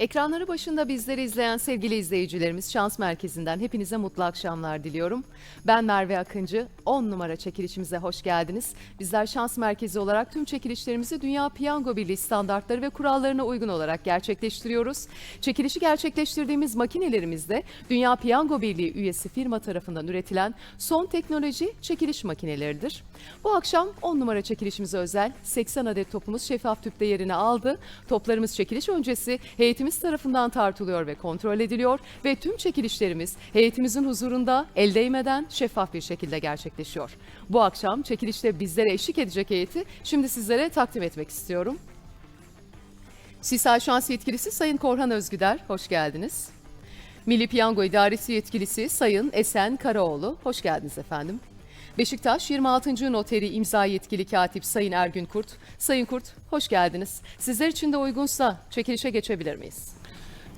Ekranları başında bizleri izleyen sevgili izleyicilerimiz Şans Merkezi'nden hepinize mutlu akşamlar diliyorum. Ben Merve Akıncı. 10 numara çekilişimize hoş geldiniz. Bizler Şans Merkezi olarak tüm çekilişlerimizi Dünya Piyango Birliği standartları ve kurallarına uygun olarak gerçekleştiriyoruz. Çekilişi gerçekleştirdiğimiz makinelerimizde Dünya Piyango Birliği üyesi firma tarafından üretilen son teknoloji çekiliş makineleridir. Bu akşam 10 numara çekilişimize özel 80 adet topumuz şeffaf tüpte yerini aldı. Toplarımız çekiliş öncesi heyetimiz tarafından tartılıyor ve kontrol ediliyor ve tüm çekilişlerimiz heyetimizin huzurunda el değmeden şeffaf bir şekilde gerçekleşiyor. Bu akşam çekilişte bizlere eşlik edecek heyeti şimdi sizlere takdim etmek istiyorum. Sisal Şans Yetkilisi Sayın Korhan Özgüder, hoş geldiniz. Milli Piyango İdaresi Yetkilisi Sayın Esen Karaoğlu, hoş geldiniz efendim. Beşiktaş 26. Noteri imza yetkili katip Sayın Ergün Kurt. Sayın Kurt, hoş geldiniz. Sizler için de uygunsa çekilişe geçebilir miyiz?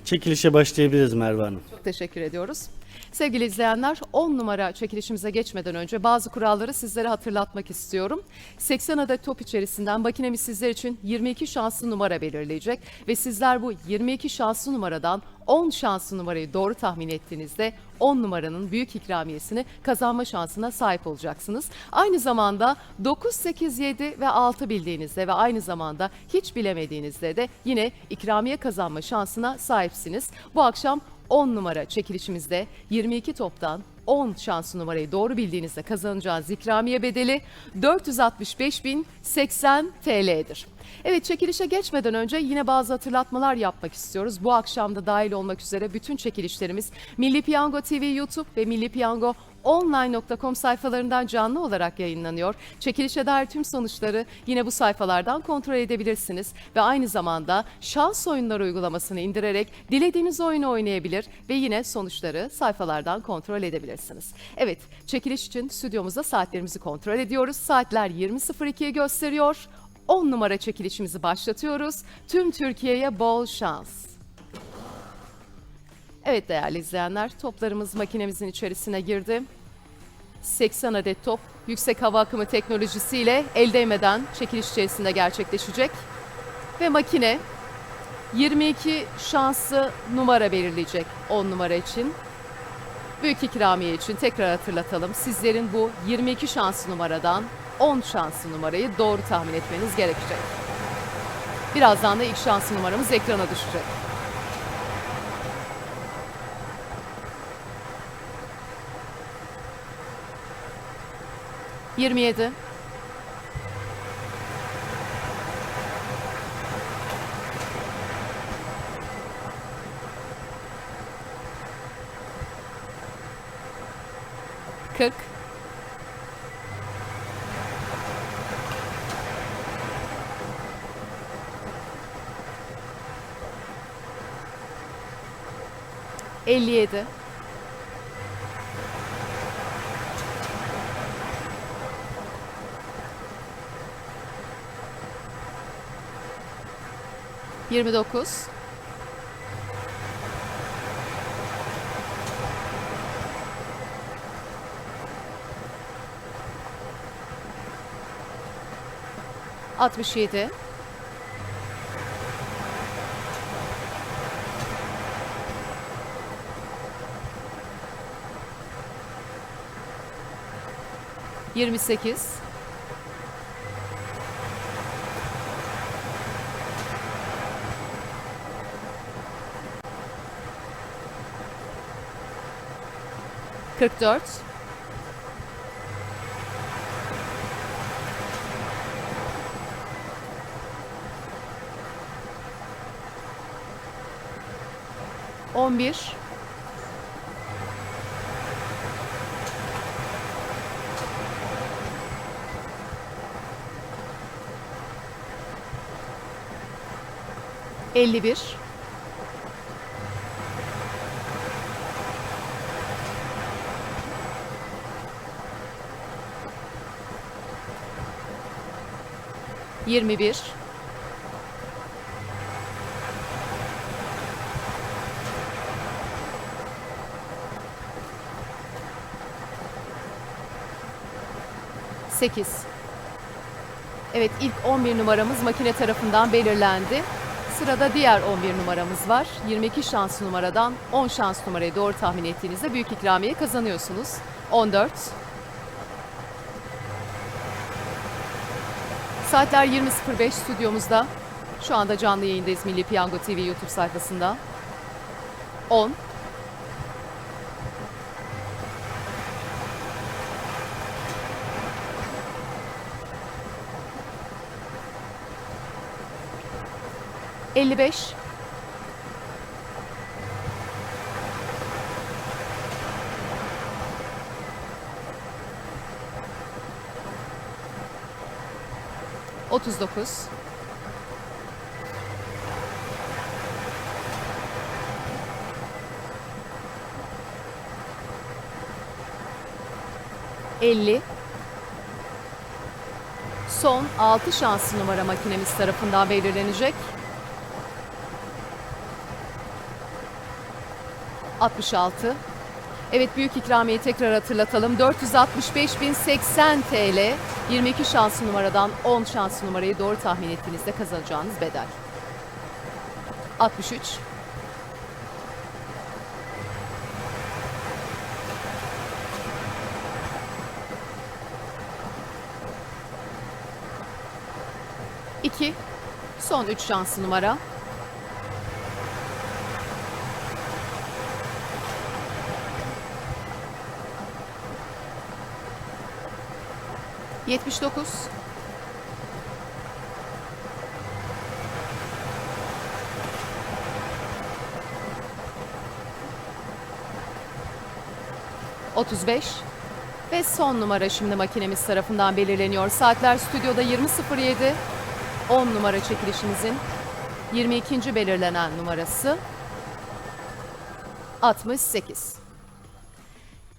Çekilişe başlayabiliriz Merve Hanım. Çok teşekkür ediyoruz. Sevgili izleyenler 10 numara çekilişimize geçmeden önce bazı kuralları sizlere hatırlatmak istiyorum. 80 adet top içerisinden makinemiz sizler için 22 şanslı numara belirleyecek ve sizler bu 22 şanslı numaradan 10 şanslı numarayı doğru tahmin ettiğinizde 10 numaranın büyük ikramiyesini kazanma şansına sahip olacaksınız. Aynı zamanda 9, 8, 7 ve 6 bildiğinizde ve aynı zamanda hiç bilemediğinizde de yine ikramiye kazanma şansına sahipsiniz. Bu akşam 10 numara çekilişimizde 22 toptan 10 şanslı numarayı doğru bildiğinizde kazanacağınız ikramiye bedeli 465.080 TL'dir. Evet çekilişe geçmeden önce yine bazı hatırlatmalar yapmak istiyoruz. Bu akşam da dahil olmak üzere bütün çekilişlerimiz Milli Piyango TV YouTube ve Milli Piyango online.com sayfalarından canlı olarak yayınlanıyor. Çekilişe dair tüm sonuçları yine bu sayfalardan kontrol edebilirsiniz ve aynı zamanda şans oyunları uygulamasını indirerek dilediğiniz oyunu oynayabilir ve yine sonuçları sayfalardan kontrol edebilirsiniz. Evet, çekiliş için stüdyomuzda saatlerimizi kontrol ediyoruz. Saatler 20.02'yi gösteriyor. 10 numara çekilişimizi başlatıyoruz. Tüm Türkiye'ye bol şans. Evet değerli izleyenler, toplarımız makinemizin içerisine girdi. 80 adet top yüksek hava akımı teknolojisiyle el değmeden çekiliş içerisinde gerçekleşecek. Ve makine 22 şanslı numara belirleyecek 10 numara için. Büyük ikramiye için tekrar hatırlatalım. Sizlerin bu 22 şanslı numaradan 10 şanslı numarayı doğru tahmin etmeniz gerekecek. Birazdan da ilk şanslı numaramız ekrana düşecek. Yirmi yedi. Kırk. Elli yedi. Yirmi dokuz. Altmış yedi. Yirmi sekiz. Kırk dört. On bir. Elli bir. Yirmi bir. Sekiz. Evet ilk 11 numaramız makine tarafından belirlendi. Sırada diğer 11 numaramız var. 22 şans numaradan 10 şans numarayı doğru tahmin ettiğinizde büyük ikramiye kazanıyorsunuz. 14. Saatler 20.05 stüdyomuzda. Şu anda canlı yayındayız Milli Piyango TV YouTube sayfasında. 10. 55 39 50 Son 6 şanslı numara makinemiz tarafından belirlenecek. 66. Evet büyük ikramiyeyi tekrar hatırlatalım. 465.080 TL. 22 şanslı numaradan 10 şanslı numarayı doğru tahmin ettiğinizde kazanacağınız bedel. 63. İki. Son 3 şanslı numara. 79 35 ve son numara şimdi makinemiz tarafından belirleniyor. Saatler stüdyoda 20.07. 10 numara çekilişimizin 22. belirlenen numarası 68.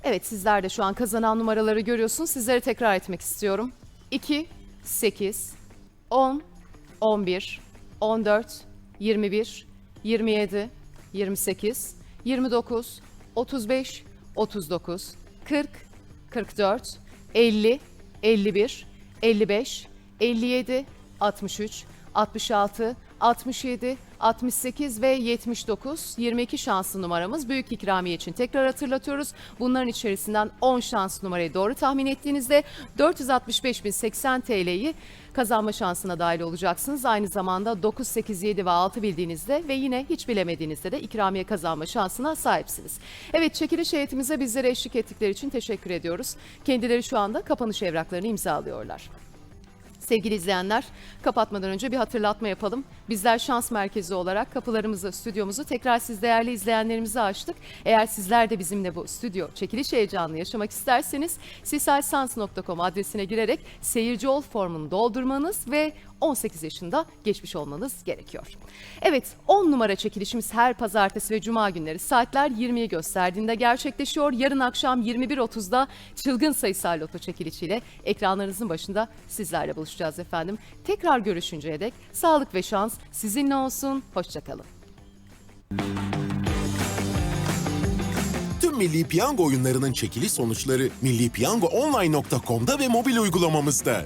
Evet sizler de şu an kazanan numaraları görüyorsunuz. Sizlere tekrar etmek istiyorum. 2, 8, 10, 11, 14, 21, 27, 28, 29, 35, 39, 40, 44, 50, 51, 55, 57, 63, 66, 67, 68 ve 79 22 şanslı numaramız büyük ikramiye için tekrar hatırlatıyoruz. Bunların içerisinden 10 şans numarayı doğru tahmin ettiğinizde 465.080 TL'yi kazanma şansına dahil olacaksınız. Aynı zamanda 9, 8, 7 ve 6 bildiğinizde ve yine hiç bilemediğinizde de ikramiye kazanma şansına sahipsiniz. Evet çekiliş heyetimize bizlere eşlik ettikleri için teşekkür ediyoruz. Kendileri şu anda kapanış evraklarını imzalıyorlar. Sevgili izleyenler, kapatmadan önce bir hatırlatma yapalım. Bizler şans merkezi olarak kapılarımızı, stüdyomuzu tekrar siz değerli izleyenlerimize açtık. Eğer sizler de bizimle bu stüdyo çekiliş heyecanını yaşamak isterseniz sisalsans.com adresine girerek seyirci ol formunu doldurmanız ve 18 yaşında geçmiş olmanız gerekiyor. Evet 10 numara çekilişimiz her pazartesi ve cuma günleri saatler 20'yi gösterdiğinde gerçekleşiyor. Yarın akşam 21.30'da çılgın sayısal loto çekilişiyle ekranlarınızın başında sizlerle buluşacağız efendim. Tekrar görüşünceye dek sağlık ve şans sizinle olsun. Hoşçakalın. Tüm Milli Piyango oyunlarının çekiliş sonuçları millipiyangoonline.com'da ve mobil uygulamamızda.